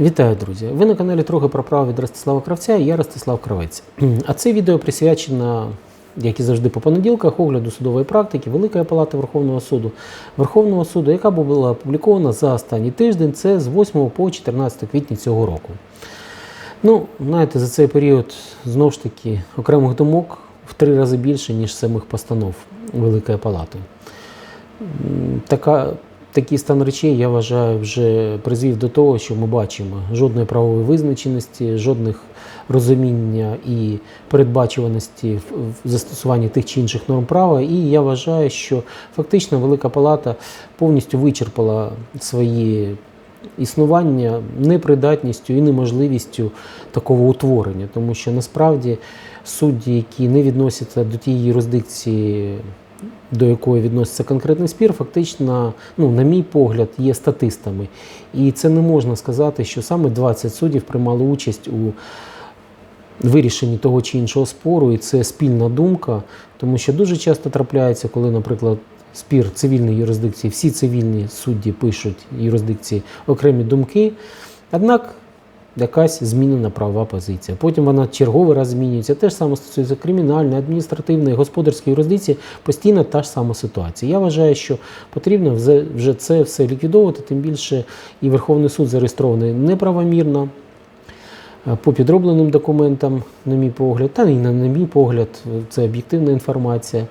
Вітаю, друзі! Ви на каналі Трохи про право від Ростислава Кравця я Ростислав Кравець. А це відео присвячено, як і завжди по понеділках, огляду судової практики Великої Палати Верховного суду Верховного суду, яка була опублікована за останній тиждень, це з 8 по 14 квітня цього року. Ну, знаєте, за цей період знову ж таки окремих думок в три рази більше, ніж самих постанов Великої Палати. Така, такий стан речей, я вважаю, вже призвів до того, що ми бачимо жодної правової визначеності, жодних розуміння і передбачуваності в застосуванні тих чи інших норм права. І я вважаю, що фактично Велика Палата повністю вичерпала свої існування непридатністю і неможливістю такого утворення, тому що насправді судді, які не відносяться до тієї юрисдикції, до якої відноситься конкретний спір, фактично, ну, на мій погляд, є статистами. І це не можна сказати, що саме 20 суддів приймали участь у вирішенні того чи іншого спору, і це спільна думка, тому що дуже часто трапляється, коли, наприклад, спір цивільної юрисдикції, всі цивільні судді пишуть юрисдикції окремі думки, однак якась змінена правова позиція. Потім вона черговий раз змінюється. Те ж саме стосується кримінальної, адміністративної, господарської юрисдикції, постійно та ж сама ситуація. Я вважаю, що потрібно вже це все ліквідовувати, тим більше і Верховний суд зареєстрований неправомірно. е, По підробленим документам, на мій погляд, та і на мій погляд, це об'єктивна інформація.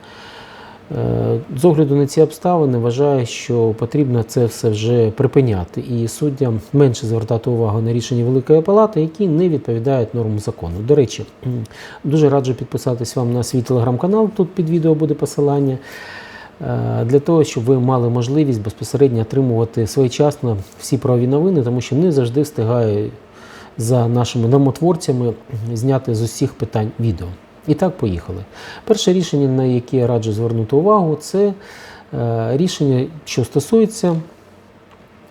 Е, З огляду на ці обставини вважаю, що потрібно це все вже припиняти і суддям менше звертати увагу на рішення Великої Палати, які не відповідають нормам закону. До речі, дуже раджу підписатись вам на свій телеграм-канал. Тут під відео буде посилання. е, Для того, щоб ви мали можливість безпосередньо отримувати своєчасно всі правові новини, тому що не завжди встигаю за нашими нормотворцями зняти з усіх питань відео. І так, поїхали. Перше рішення, на яке я раджу звернути увагу, це е, рішення, що стосується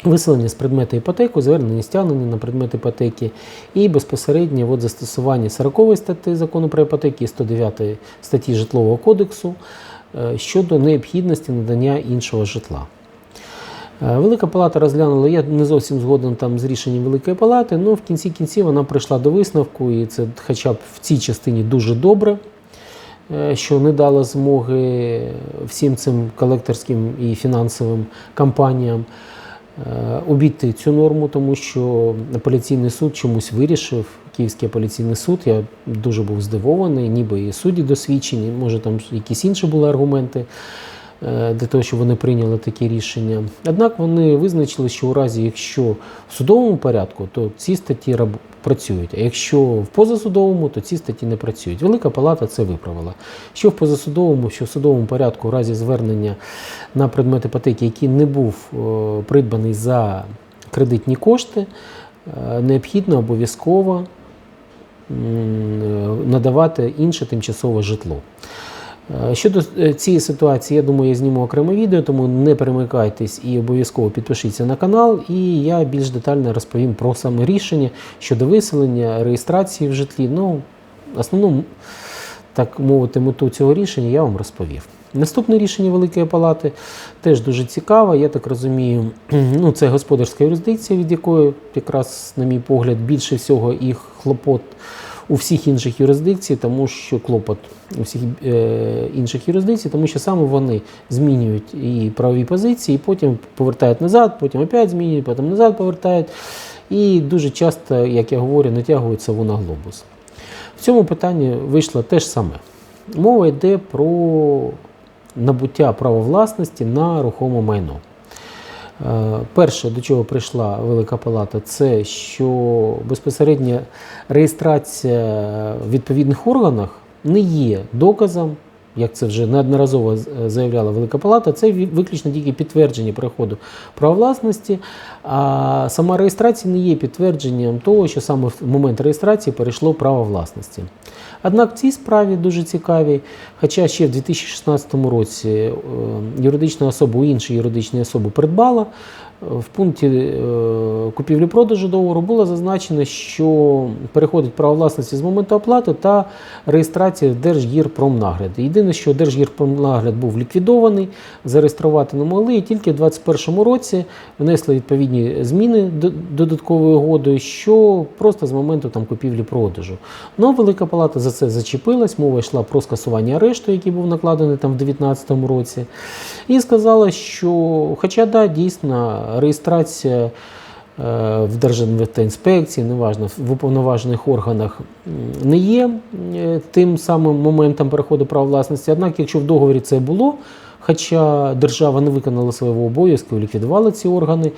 виселення з предмету іпотеку, звернення стягнення на предмет іпотеки і безпосередньо от застосування 40 статті закону про іпотеки і 109 статті Житлового кодексу е, щодо необхідності надання іншого житла. Е, Велика Палата розглянула, я не зовсім згоден там з рішенням Великої Палати, але в кінці кінців вона прийшла до висновку, і це хоча б в цій частині дуже добре, е, що не дало змоги всім цим колекторським і фінансовим компаніям е, обійти цю норму, тому що апеляційний суд чомусь вирішив, Київський апеляційний суд, я дуже був здивований, ніби і судді досвідчені, може там якісь інші були аргументи для того, щоб вони прийняли такі рішення. Однак вони визначили, що у разі, якщо в судовому порядку, то ці статті працюють, а якщо в позасудовому, то ці статті не працюють. Велика Палата це виправила. Що в позасудовому, що в судовому порядку, у разі звернення на предмет іпотеки, який не був е, придбаний за кредитні кошти, е, необхідно обов'язково е, надавати інше тимчасове житло. Е, Щодо е, цієї ситуації, я думаю, я зніму окреме відео, тому не перемикайтесь і обов'язково підпишіться на канал, і я більш детально розповім про саме рішення щодо виселення, реєстрації в житлі. Ну, основну, так мовити, мету цього рішення я вам розповів. Наступне рішення Великої Палати теж дуже цікаве. Я так розумію, ну, це господарська юрисдикція, від якої якраз, на мій погляд, більше всього їх хлопот у всіх інших юрисдикцій, тому що клопот у всіх е, інших юрисдикцій, тому що саме вони змінюють і правові позиції, і потім повертають назад, потім опять змінюють, потім назад повертають. І дуже часто, як я говорю, натягується вона глобус. В цьому питанні вийшло те ж саме. Мова йде про набуття права власності на рухоме майно. Е, Перше, до чого прийшла Велика Палата, це що безпосередня реєстрація в відповідних органах не є доказом, як це вже неодноразово заявляла Велика Палата, це виключно тільки підтвердження переходу права власності, а сама реєстрація не є підтвердженням того, що саме в момент реєстрації перейшло право власності. Однак в цій справі дуже цікаві, хоча ще в 2016 році е, юридична особа у іншої юридичної особи придбала в пункті е, купівлі-продажу договору було зазначено, що переходить право власності з моменту оплати та реєстрації в Держгірпромнагляд. Єдине, що Держгірпромнагляд був ліквідований, зареєструвати не могли, і тільки в 2021 році внесли відповідні зміни до- додатковою угодою, що просто з моменту там купівлі-продажу. Ну, Велика Палата за це зачепилась, мова йшла про скасування арешту, який був накладений там в 2019 році, і сказала, що, хоча да, дійсно реєстрація е, в Держінвестоінспекції, неважно, в уповноважених органах не є е, тим самим моментом переходу права власності. Однак, якщо в договорі це було, хоча держава не виконала свого обов'язку ліквідувала ці органи,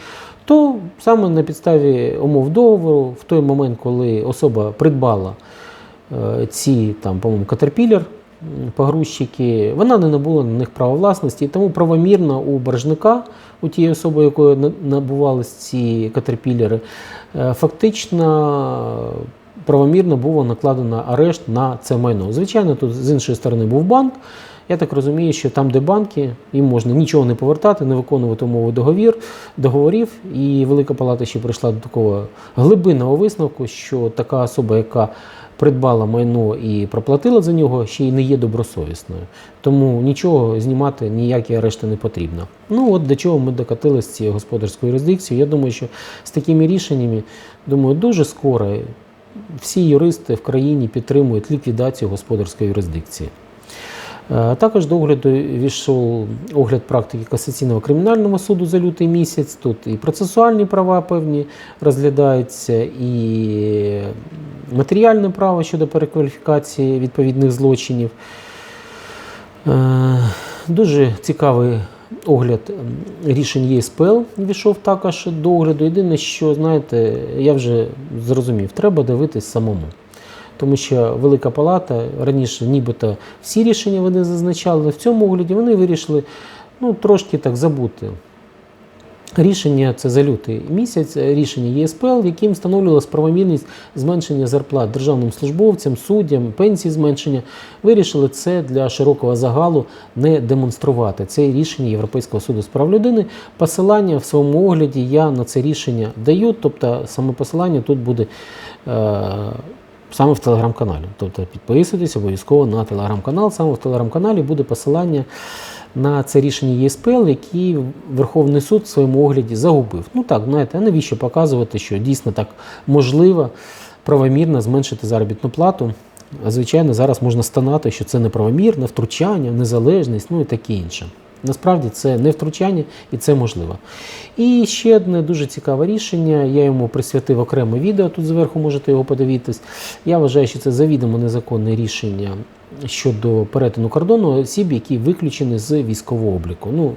то саме на підставі умов договору, в той момент, коли особа придбала е, ці там, по-моєму, м, погрузчики, вона не набула на них права власності, тому правомірно у боржника, у тієї особи, якої на- набувались ці катерпілери, е, фактично правомірно було накладено арешт на це майно. Звичайно, тут з іншої сторони був банк. Я так розумію, що там, де банки, їм можна нічого не повертати, не виконувати умови договір, договорів. І Велика Палата ще прийшла до такого глибинного висновку, що така особа, яка придбала майно і проплатила за нього, ще й не є добросовісною. Тому нічого знімати, ніякі арешти не потрібно. Ну от до чого ми докатилися цією господарською юрисдикцією. Я думаю, що з такими рішеннями, думаю, дуже скоро всі юристи в країні підтримують ліквідацію господарської юрисдикції. Е, Також до огляду війшов огляд практики касаційного кримінального суду за лютий місяць. Тут і процесуальні права певні розглядаються, і матеріальне право щодо перекваліфікації відповідних злочинів. Е, Дуже цікавий огляд рішень ЄСПЛ війшов також до огляду. Єдине, що знаєте, я вже зрозумів, треба дивитись самому. Тому що Велика Палата раніше нібито всі рішення вони зазначали, в цьому огляді вони вирішили ну, трошки так забути. Рішення це за лютий місяць, рішення ЄСПЛ, яким встановлювалась правомірність зменшення зарплат державним службовцям, суддям, пенсії зменшення. Вирішили це для широкого загалу не демонструвати. Це рішення Європейського суду з прав людини. Посилання в своєму огляді я на це рішення даю, тобто саме посилання тут буде. Е- Саме в телеграм-каналі. Тобто підписуйтесь обов'язково на телеграм-канал. Саме в телеграм-каналі буде посилання на це рішення ЄСПЛ, які Верховний суд в своєму огляді загубив. Ну так, знаєте, а навіщо показувати, що дійсно так можливо правомірно зменшити заробітну плату. А звичайно, зараз можна стонати, що це неправомірне втручання, незалежність, ну і таке інше. Насправді це не втручання і це можливо. І ще одне дуже цікаве рішення. Я йому присвятив окреме відео. Тут зверху можете його подивитись. Я вважаю, що це завідомо незаконне рішення щодо перетину кордону осіб, які виключені з військового обліку. Ну,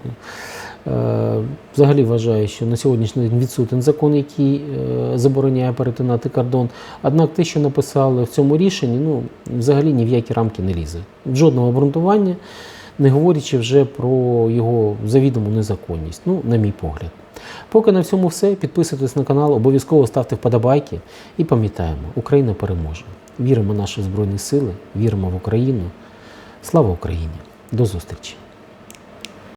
е, Взагалі вважаю, що на сьогоднішній день відсутній закон, який е, забороняє перетинати кордон. Однак те, що написали в цьому рішенні, ну взагалі ні в які рамки не лізе. Жодного обґрунтування, не говорячи вже про його завідому незаконність, ну, на мій погляд. Поки на всьому все. Підписуйтесь на канал, обов'язково ставте вподобайки і пам'ятаємо, Україна переможе. Віримо в наші Збройні Сили, віримо в Україну. Слава Україні! До зустрічі!